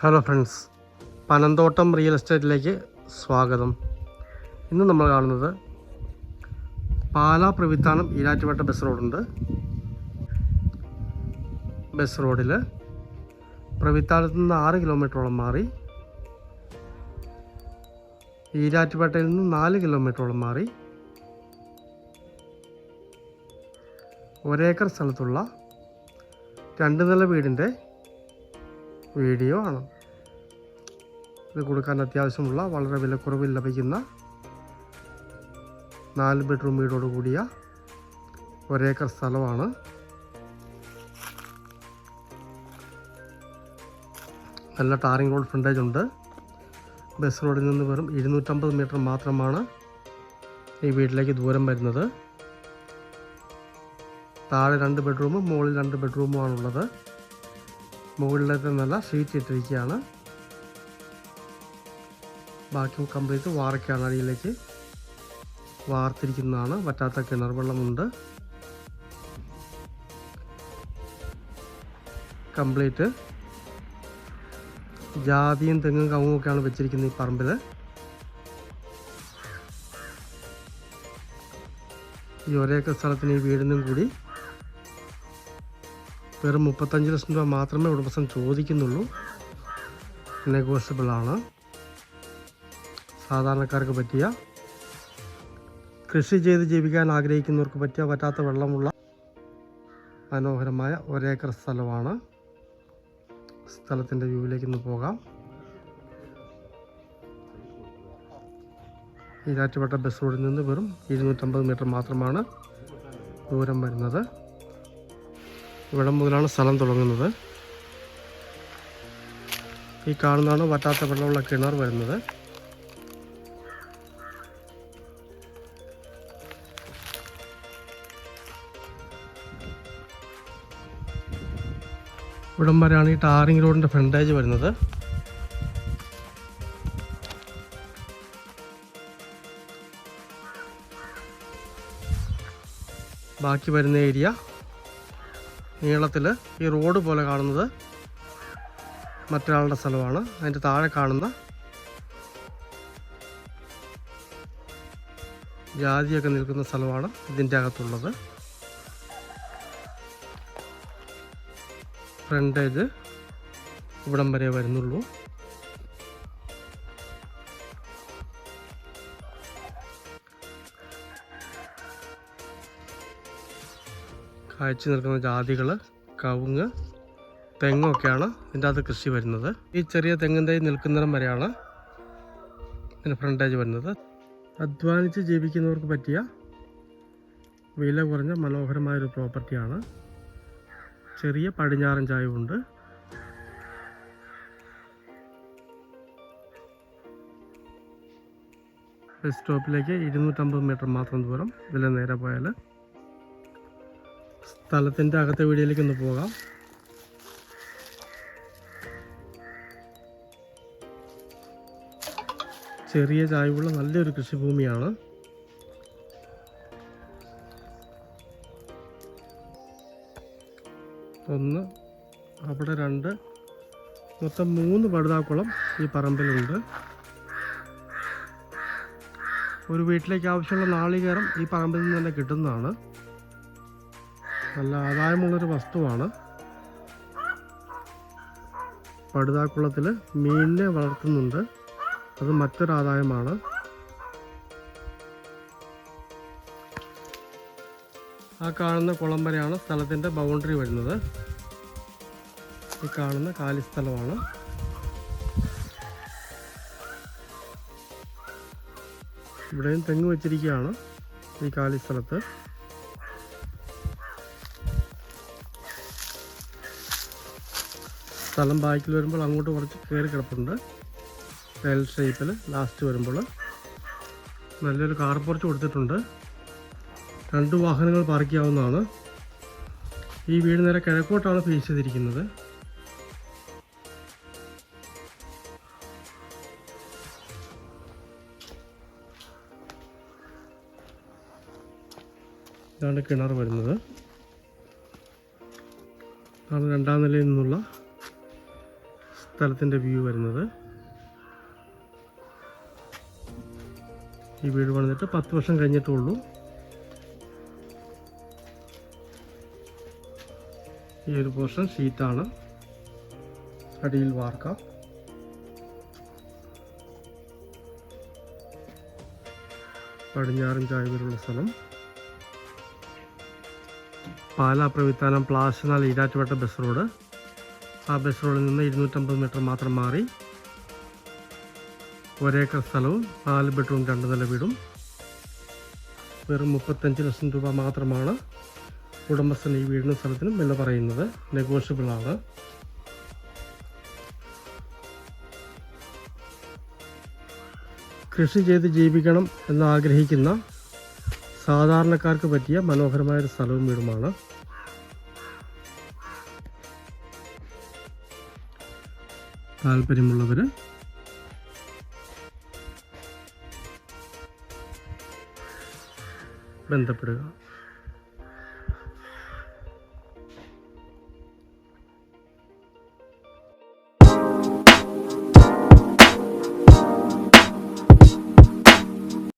Hello friends Panamthottam real എസ്റ്റേറ്റിലേക്ക് സ്വാഗതം. ഇന്ന് നമ്മൾ കാണുന്നത് പാലാ പ്രവിത്താനം ഈരാറ്റുപേട്ട ബസ് റോഡുണ്ട്. ബസ് റോഡിൽ പ്രവിത്താനത്തു നിന്ന് ആറ് കിലോമീറ്ററോളം മാറി ഈരാറ്റുപേട്ടയിൽ നിന്ന് നാല് കിലോമീറ്ററോളം മാറി ഒരേക്കർ സ്ഥലത്തുള്ള രണ്ട് നില വീടിന്റെ വീഡിയോ ആണ്. ഇത് കൊടുക്കാൻ അത്യാവശ്യമുള്ള വളരെ വിലക്കുറവിൽ ലഭിക്കുന്ന നാല് ബെഡ്റൂം വീടോട് കൂടിയ ഒരേക്കർ സ്ഥലമാണ്. നല്ല ടാറിംഗ് റോഡ് ഫ്രണ്ടേജ് ഉണ്ട്. ബസ് റോഡിൽ നിന്ന് വെറും ഇരുന്നൂറ്റമ്പത് മീറ്റർ മാത്രമാണ് ഈ വീട്ടിലേക്ക് ദൂരം വരുന്നത്. താഴെ രണ്ട് ബെഡ്റൂമും മുകളിൽ രണ്ട് ബെഡ്റൂമുമാണുള്ളത്. മുകളിലത്തെ നല്ല ഷീറ്റ് ഇട്ടിരിക്കുകയാണ്. ബാക്കി കംപ്ലീറ്റ് വാർക്കാണ് അടിയിലേക്ക് വാർത്തിരിക്കുന്നതാണ്. വറ്റാത്ത കിണർ വെള്ളമുണ്ട് കംപ്ലീറ്റ്. ജാതിയും തെങ്ങും കവുങ്ങും ഒക്കെയാണ് വെച്ചിരിക്കുന്നത് ഈ പറമ്പിൽ ഈ ഒരേക്കർ സ്ഥലത്തിന് ഈ വീടിനും കൂടി വെറും മുപ്പത്തഞ്ച് ലക്ഷം രൂപ മാത്രമേ ഉടമസ്ഥൻ ചോദിക്കുന്നുള്ളൂ. നെഗോഷ്യബിൾ ആണ്. സാധാരണക്കാർക്ക് പറ്റിയ കൃഷി ചെയ്ത് ജീവിക്കാൻ ആഗ്രഹിക്കുന്നവർക്ക് പറ്റിയ പറ്റാത്ത വെള്ളമുള്ള മനോഹരമായ ഒരേക്കർ സ്ഥലമാണ്. സ്ഥലത്തിന്റെ വ്യൂവിലേക്ക് ഒന്ന് പോകാം. ഈരാറ്റുപേട്ട ബസ് റോഡിൽ നിന്ന് വെറും ഇരുന്നൂറ്റമ്പത് മീറ്റർ മാത്രമാണ് ദൂരം വരുന്നത്. ഇവിടെ മുതലാണ് സ്ഥലം തുടങ്ങുന്നത്. ഈ കാണുന്നതാണ് വറ്റാത്ത വെള്ളമുള്ള കിണർ വരുന്നത്. ഇവിടം വരെയാണ് ഈ ടാറിംഗ് റോഡിന്റെ ഫ്രണ്ടേജ് വരുന്നത്. ബാക്കി വരുന്ന ഏരിയ നീളത്തിൽ ഈ റോഡ് പോലെ കാണുന്നത് മറ്റൊരാളുടെ സ്ഥലമാണ്. അതിന്റെ താഴെ കാണുന്ന ജാതിയൊക്കെ നിൽക്കുന്ന സ്ഥലമാണ് ഇതിന്റെ അകത്തുള്ളത്. ഫ്രണ്ടേജ് ഇവിടം വരെ വരുന്നുള്ളൂ. കാഴ്ച നിൽക്കുന്ന ജാതികൾ കവുങ്ങ് തെങ്ങൊക്കെയാണ് ഇതിന്റെ അകത്ത് കൃഷി വരുന്നത്. ഈ ചെറിയ തെങ്ങും തൈ നിൽക്കുന്നിടം വരെയാണ് ഇതിന് ഫ്രണ്ടേജ് വരുന്നത്. അധ്വാനിച്ച് ജീവിക്കുന്നവർക്ക് പറ്റിയ വില കുറഞ്ഞ മനോഹരമായൊരു പ്രോപ്പർട്ടിയാണ് ചെറിയ പടിഞ്ഞാറൻ ചായവുണ്ട്. ബസ് സ്റ്റോപ്പിലേക്ക് ഇരുന്നൂറ്റമ്പത് മീറ്റർ മാത്രം ദൂരം. ഇതിൽ നേരെ പോയാൽ സ്ഥലത്തിന്റെ അകത്തെ വീഡിയോയിലേക്ക് ഒന്ന് പോകാം. ചെറിയ ചായവുള്ള നല്ലൊരു കൃഷിഭൂമിയാണ്. ഒന്ന് അവിടെ രണ്ട്. മൊത്തം മൂന്ന് പടുതാക്കുളം ഈ പറമ്പിലുണ്ട്. ഒരു വീട്ടിലേക്ക് ആവശ്യമുള്ള നാളികേരം ഈ പറമ്പിൽ നിന്ന് തന്നെ കിട്ടുന്നതാണ്. നല്ല ആദായമുള്ളൊരു വസ്തുവാണ്. പടുതാക്കുളത്തിൽ മീനിനെ വളർത്തുന്നുണ്ട്. അത് മറ്റൊരു ആ കാണുന്ന കുളം വരെയാണ് സ്ഥലത്തിന്റെ ബൗണ്ടറി വരുന്നത്. ഈ കാണുന്ന കാലി സ്ഥലമാണ്. ഇവിടെയും തെങ്ങ് വെച്ചിരിക്കുകയാണ് ഈ കാലി സ്ഥലത്ത്. സ്ഥലം ബാക്കിൽ വരുമ്പോൾ അങ്ങോട്ട് കുറച്ച് കയറി കിടപ്പുണ്ട്. എൽ ഷേപ്പിൽ ലാസ്റ്റ് വരുമ്പോൾ. നല്ലൊരു കാർ പോർച്ച് കൊടുത്തിട്ടുണ്ട്. രണ്ട് വാഹനങ്ങൾ പാർക്ക് ചെയ്യാവുന്നതാണ്. ഈ വീട് നേരെ കിഴക്കോട്ടാണ് ഫേസ് ചെയ്തിരിക്കുന്നത്. ഇതാണ് കിണർ വരുന്നത്. ഇതാണ് രണ്ടാം നിലയിൽ നിന്നുള്ള സ്ഥലത്തിന്റെ വ്യൂ വരുന്നത്. ഈ വീട് പണിതിട്ട് പത്ത് വർഷം കഴിഞ്ഞിട്ടുള്ളൂ ഈ ഒരു പോർഷൻ ഷീറ്റാണ് അടിയിൽ വാർക്ക. പടിഞ്ഞാറും ചായ്വലുള്ള സ്ഥലം. പാലാ പ്രവിത്താനം പ്ലാശനാൽ ഈരാറ്റുപേട്ട ബസ് റോഡ് ആ ബസ് റോഡിൽ നിന്ന് ഇരുന്നൂറ്റമ്പത് മീറ്റർ മാത്രം മാറി. ഒരേക്കർ സ്ഥലവും നാല് ബെഡ്റൂം രണ്ട് നില വീടും വെറും മുപ്പത്തഞ്ച് ലക്ഷം രൂപ മാത്രമാണ് ഉടമസ്ഥൻ ഈ വീടിനും സ്ഥലത്തിനും വില പറയുന്നത് നെഗോഷ്യബിൾ ആണ്. കൃഷി ചെയ്ത് ജീവിക്കണം എന്ന് ആഗ്രഹിക്കുന്ന സാധാരണക്കാർക്ക് പറ്റിയ മനോഹരമായ ഒരു സ്ഥലവും വീടുമാണ്. താല്പര്യമുള്ളവർ ബന്ധപ്പെടുക.